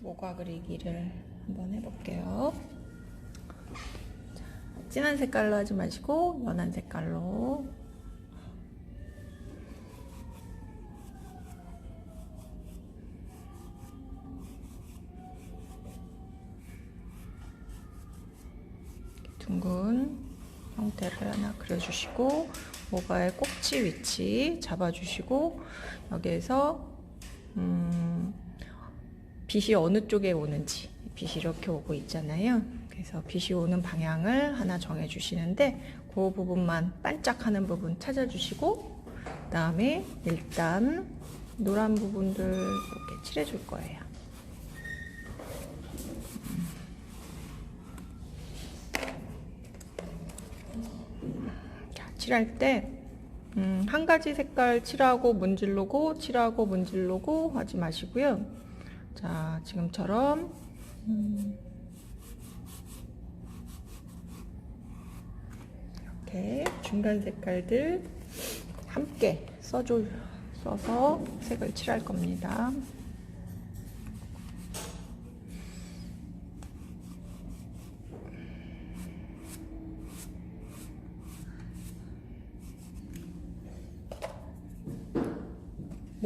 모과 그리기를 한번 해볼게요. 자, 진한 색깔로 하지 마시고 연한 색깔로 둥근 형태를 하나 그려주시고 모가의 꼭지 위치 잡아주시고 여기에서 음, 빛이 어느 쪽에 오는지 빛이 이렇게 오고 있잖아요. 그래서 빛이 오는 방향을 하나 정해 주시는데 그 부분만 반짝하는 부분 찾아주시고 그 다음에 일단 노란 부분들 이렇게 칠해 줄 거예요. 자, 칠할 때, 음, 한 가지 색깔 칠하고 문질르고, 칠하고 문질르고 하지 마시고요. 자, 지금처럼, 음, 이렇게 중간 색깔들 함께 써줘, 써서 색을 칠할 겁니다.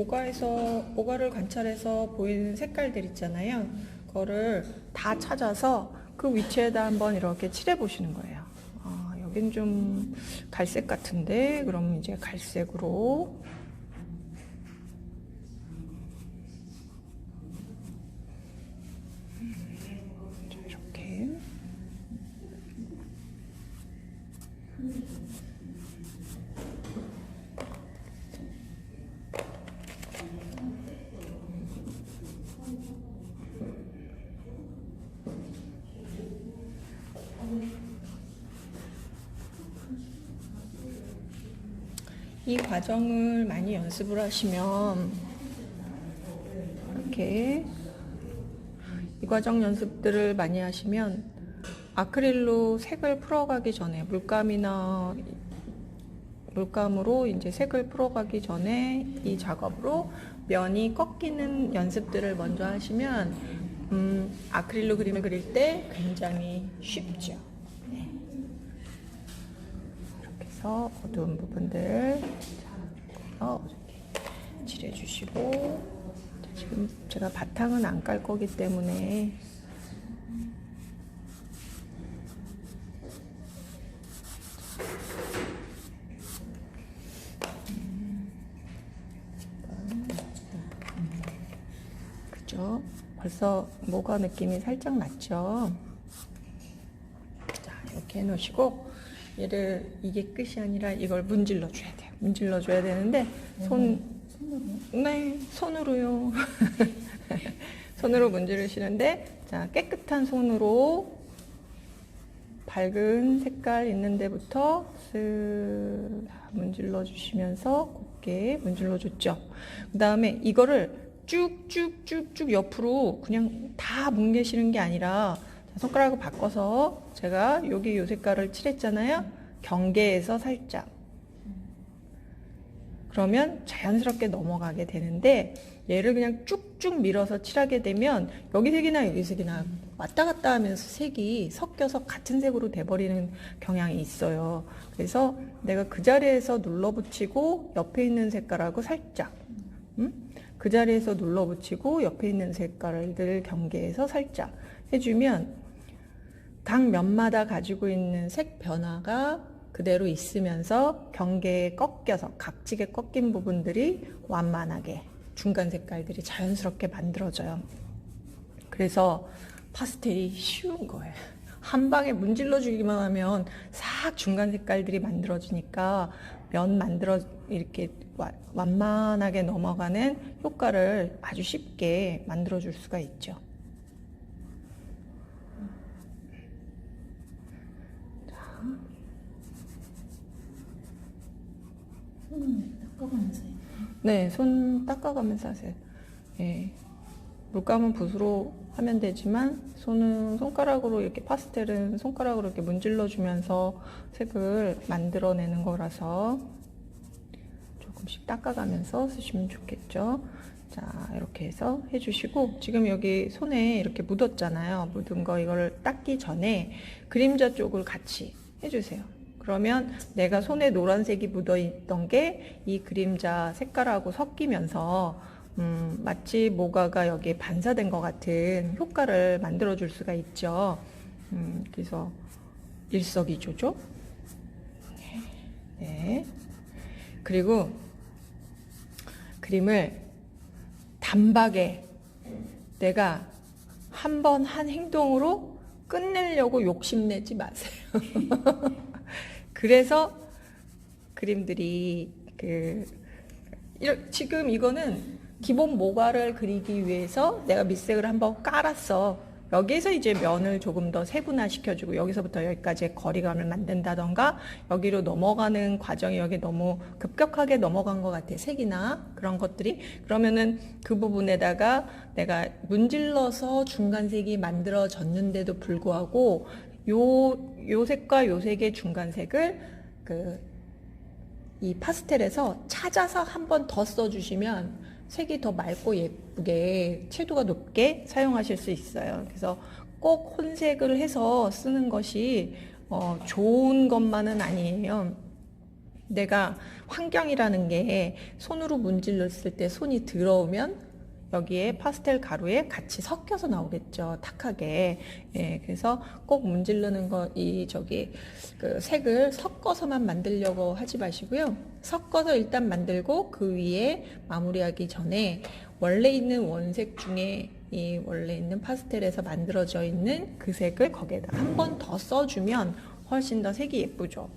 모가에서 모가를 관찰해서 보이는 색깔들 있잖아요. 그거를 다 찾아서 그 위치에다 한번 이렇게 칠해 보시는 거예요. 아, 여긴 좀 갈색 같은데 그럼 이제 갈색으로 자, 이렇게 이 과정을 많이 연습을 하시면 이렇게 이 과정 연습들을 많이 하시면 아크릴로 색을 풀어가기 전에 물감이나 물감으로 이제 색을 풀어가기 전에 이 작업으로 면이 꺾이는 연습들을 먼저 하시면 음, 아크릴로 그림을 그릴 때 굉장히 쉽죠. 네. 이렇게 해서 어두운 부분들 자, 이렇게 칠해주시고 자, 지금 제가 바탕은 안 깔 거기 때문에 그죠? 벌써 모가 느낌이 살짝 났죠? 자, 이렇게 해놓으시고, 얘를, 이게 끝이 아니라 이걸 문질러 줘야 돼요. 문질러 줘야 되는데, 손, 네, 손으로요. 손으로 문지르시는데, 자, 깨끗한 손으로 밝은 색깔 있는 데부터 쓱 문질러 주시면서 곱게 문질러 줬죠. 그 다음에 이거를 쭉쭉쭉쭉 옆으로 그냥 다 뭉개시는 게 아니라 자, 손가락을 바꿔서 제가 여기 요 색깔을 칠했잖아요. 경계에서 살짝. 그러면 자연스럽게 넘어가게 되는데 얘를 그냥 쭉쭉 밀어서 칠하게 되면 여기 색이나 여기 색이나 왔다 갔다 하면서 색이 섞여서 같은 색으로 돼버리는 경향이 있어요. 그래서 내가 그 자리에서 눌러붙이고 옆에 있는 색깔하고 살짝 음? 그 자리에서 눌러붙이고 옆에 있는 색깔들 경계에서 살짝 해주면 각 면마다 가지고 있는 색 변화가 그대로 있으면서 경계에 꺾여서 각지게 꺾인 부분들이 완만하게 중간 색깔들이 자연스럽게 만들어져요. 그래서 파스텔이 쉬운 거예요. 한 방에 문질러 주기만 하면 싹 중간 색깔들이 만들어지니까 면 만들어 이렇게 와- 완만하게 넘어가는 효과를 아주 쉽게 만들어 줄 수가 있죠. 손을 닦아가면서 해. 네, 손 닦아가면서 하세요. 예. 물감은 붓으로 하면 되지만 손은 손가락으로 이렇게 파스텔은 손가락으로 이렇게 문질러 주면서 색을 만들어내는 거라서 조금씩 닦아가면서 쓰시면 좋겠죠. 자, 이렇게 해서 해주시고, 지금 여기 손에 이렇게 묻었잖아요. 묻은 거 이걸 닦기 전에 그림자 쪽을 같이 해주세요. 그러면 내가 손에 노란색이 묻어 있던 게 이 그림자 색깔하고 섞이면서 음, 마치 모가가 여기에 반사된 것 같은 효과를 만들어 줄 수가 있죠. 음, 그래서 일석이조죠. 네. 그리고 그림을 단박에 내가 한 번한 행동으로 끝내려고 욕심내지 마세요. 그래서 그림들이 그 지금 이거는 기본 모가를 그리기 위해서 내가 밑색을 한번 깔았어. 여기에서 이제 면을 조금 더 세분화 시켜주고 여기서부터 여기까지의 거리감을 만든다던가 여기로 넘어가는 과정이 여기 너무 급격하게 넘어간 것 같아 색이나 그런 것들이 그러면은 그 부분에다가 내가 문질러서 중간색이 만들어졌는데도 불구하고 요, 요 색과 요 색의 중간색을 그 이 파스텔에서 찾아서 한 번 더 써주시면 색이 더 맑고 예쁘게 채도가 높게 사용하실 수 있어요. 그래서 꼭 혼색을 해서 쓰는 것이 어, 좋은 것만은 아니에요. 내가 환경이라는 게 손으로 문질렀을 때 손이 들어오면 여기에 파스텔 가루에 같이 섞여서 나오겠죠. 탁하게. 예, 그래서 꼭 문지르는 거, 이, 저기, 그 색을 섞어서만 만들려고 하지 마시고요. 섞어서 일단 만들고 그 위에 마무리하기 전에 원래 있는 원색 중에 이 원래 있는 파스텔에서 만들어져 있는 그 색을 거기에다 한 번 더 써주면 훨씬 더 색이 예쁘죠.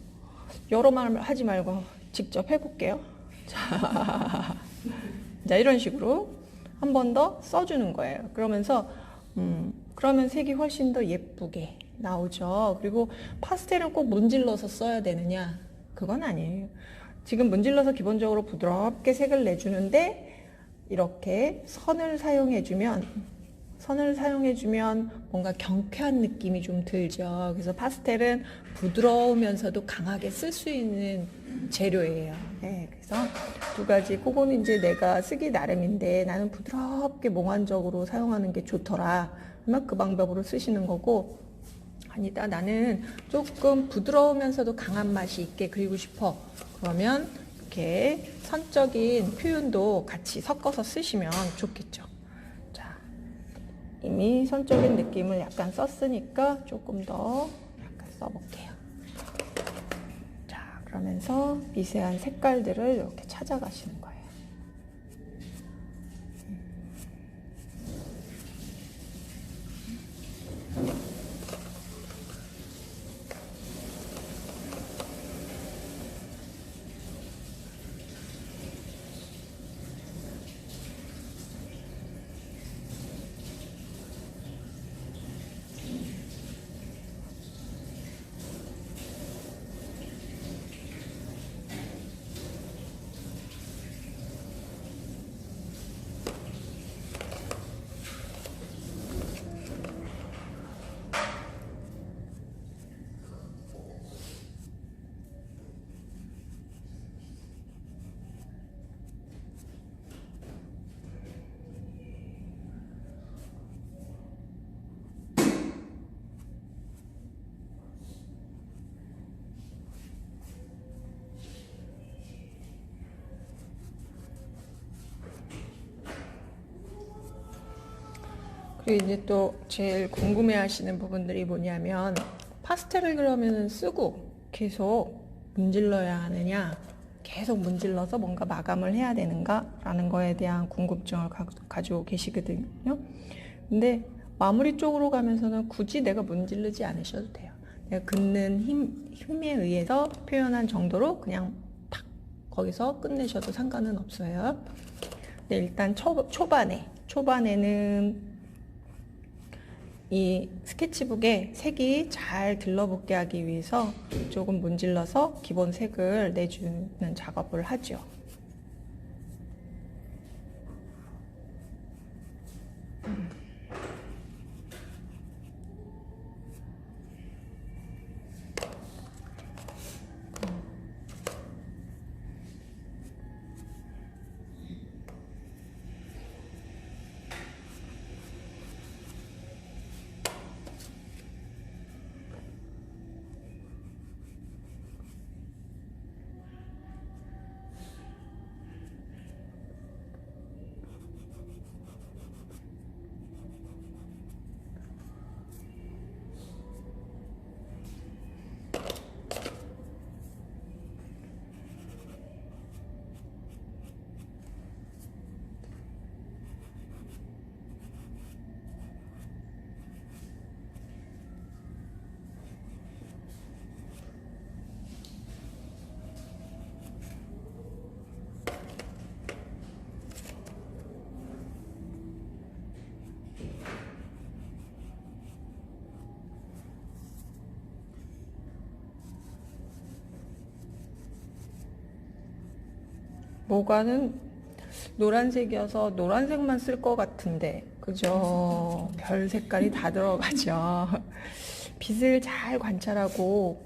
여러 말 하지 말고 직접 해볼게요. 자, 자 이런 식으로 한 번 더 써주는 거예요. 그러면서 음, 그러면 색이 훨씬 더 예쁘게 나오죠. 그리고 파스텔은 꼭 문질러서 써야 되느냐? 그건 아니에요. 지금 문질러서 기본적으로 부드럽게 색을 내주는데 이렇게 선을 사용해주면 선을 사용해주면 뭔가 경쾌한 느낌이 좀 들죠. 그래서 파스텔은 부드러우면서도 강하게 쓸 수 있는 재료예요. 네, 그래서 두 가지, 그거는 이제 내가 쓰기 나름인데 나는 부드럽게 몽환적으로 사용하는 게 좋더라. 그 방법으로 쓰시는 거고, 아니다. 나는 조금 부드러우면서도 강한 맛이 있게 그리고 싶어. 그러면 이렇게 선적인 표현도 같이 섞어서 쓰시면 좋겠죠. 자, 이미 선적인 느낌을 약간 썼으니까 조금 더 약간 써볼게요. 자, 그러면서 미세한 색깔들을 이렇게 찾아가시는 거예요. 이제 또 제일 궁금해 하시는 부분들이 뭐냐면 파스텔을 그러면 쓰고 계속 문질러야 하느냐? 계속 문질러서 뭔가 마감을 해야 되는가 라는 거에 대한 궁금증을 가, 가지고 계시거든요. 근데 마무리 쪽으로 가면서는 굳이 내가 문지르지 않으셔도 돼요. 내가 긋는 힘, 힘에 의해서 표현한 정도로 그냥 탁 거기서 끝내셔도 상관은 없어요. 근데 일단 초, 초반에 초반에는 이 스케치북에 색이 잘 들러붙게 하기 위해서 조금 문질러서 기본 색을 내주는 작업을 하죠. 모가는 노란색이어서 노란색만 쓸 것 같은데, 그죠? 별 색깔이 다 들어가죠. 빛을 잘 관찰하고,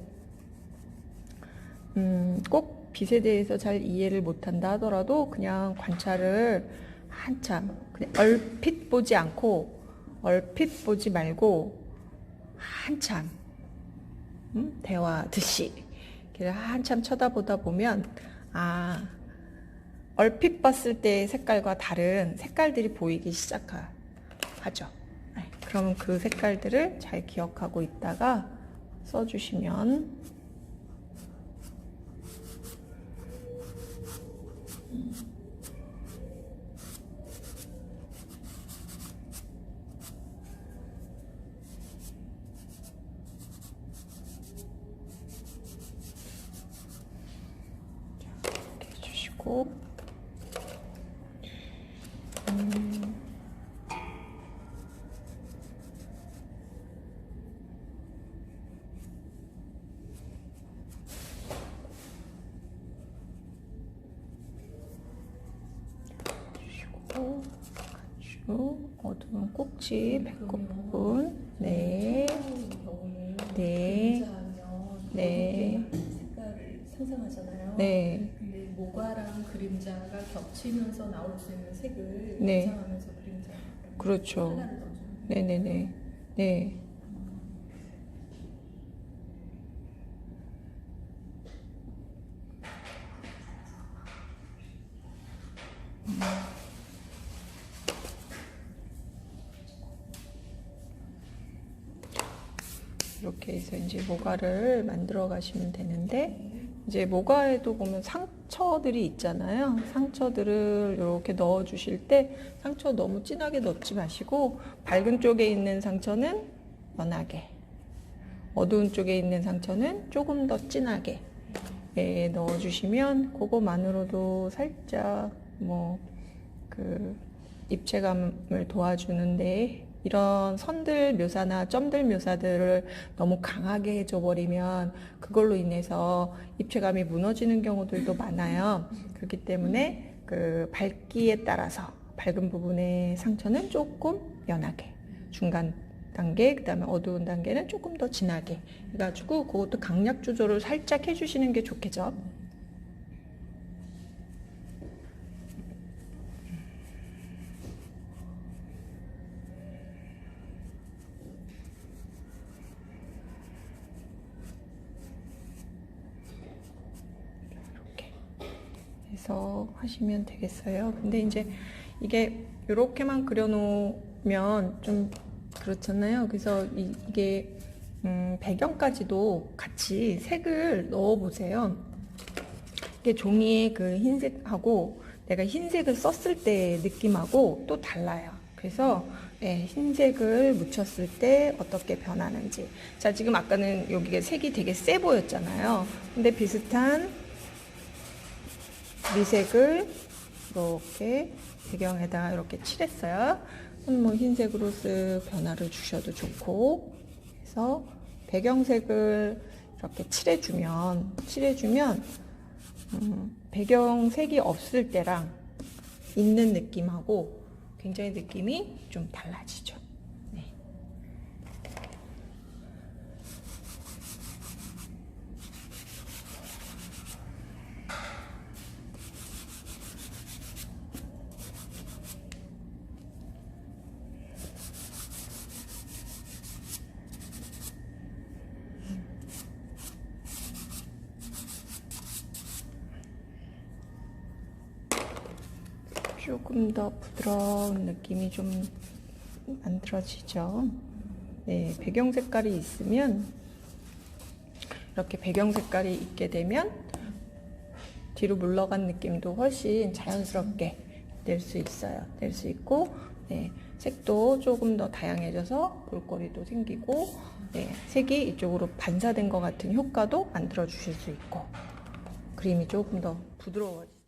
음, 꼭 빛에 대해서 잘 이해를 못한다 하더라도 그냥 관찰을 한참, 그냥 얼핏 보지 않고, 얼핏 보지 말고, 한참, 음, 대화하듯이, 이렇게 한참 쳐다보다 보면, 아, 얼핏 봤을 때 색깔과 다른 색깔들이 보이기 시작하죠. 네, 그러면 그 색깔들을 잘 기억하고 있다가 써주시면 이렇게 해주시고 주시고 아주 어두운 꼭지 배꼽 부분 네 네. 네. 상상하잖아요. 네. 근데 모가랑 그림자가 겹치면서 나올 수 있는 색을 네. 상상하면서 그림자 그렇죠. 네네네. 네. 이렇게 해서 이제 모가를 만들어 가시면 되는데 이제 모가에도 보면 상처들이 있잖아요. 상처들을 이렇게 넣어 주실 때 상처 너무 진하게 넣지 마시고 밝은 쪽에 있는 상처는 연하게 어두운 쪽에 있는 상처는 조금 더 진하게 예, 넣어 주시면 그거만으로도 살짝 뭐 그 입체감을 도와주는데 이런 선들 묘사나 점들 묘사들을 너무 강하게 해줘 버리면 그걸로 인해서 입체감이 무너지는 경우들도 많아요. 그렇기 때문에 그 밝기에 따라서 밝은 부분의 상처는 조금 연하게 중간 단계 그 다음에 어두운 단계는 조금 더 진하게 해가지고 그것도 강약 조절을 살짝 해주시는 게 좋겠죠. 해서 하시면 되겠어요. 근데 이제 이게 이렇게만 그려놓으면 좀 그렇잖아요. 그래서 이, 게 음, 배경까지도 같이 색을 넣어보세요. 이게 종이에 그 흰색하고 내가 흰색을 썼을 때 느낌하고 또 달라요. 그래서 예, 흰색을 묻혔을 때 어떻게 변하는지. 자, 지금 아까는 여기가 색이 되게 세 보였잖아요. 근데 비슷한 미색을 이렇게 배경에다 이렇게 칠했어요. 뭐 흰색으로 쓱 변화를 주셔도 좋고 그래서 배경색을 이렇게 칠해주면 칠해주면 음, 배경색이 없을 때랑 있는 느낌하고 굉장히 느낌이 좀 달라지죠. 네. 조금 더 부드러운 느낌이 좀 만들어지죠. 네, 배경 색깔이 있으면 이렇게 배경 색깔이 있게 되면 뒤로 물러간 느낌도 훨씬 자연스럽게 낼 수 있어요. 낼 수 있고, 네, 색도 조금 더 다양해져서 볼거리도 생기고, 네, 색이 이쪽으로 반사된 것 같은 효과도 만들어 주실 수 있고, 그림이 조금 더 부드러워지죠.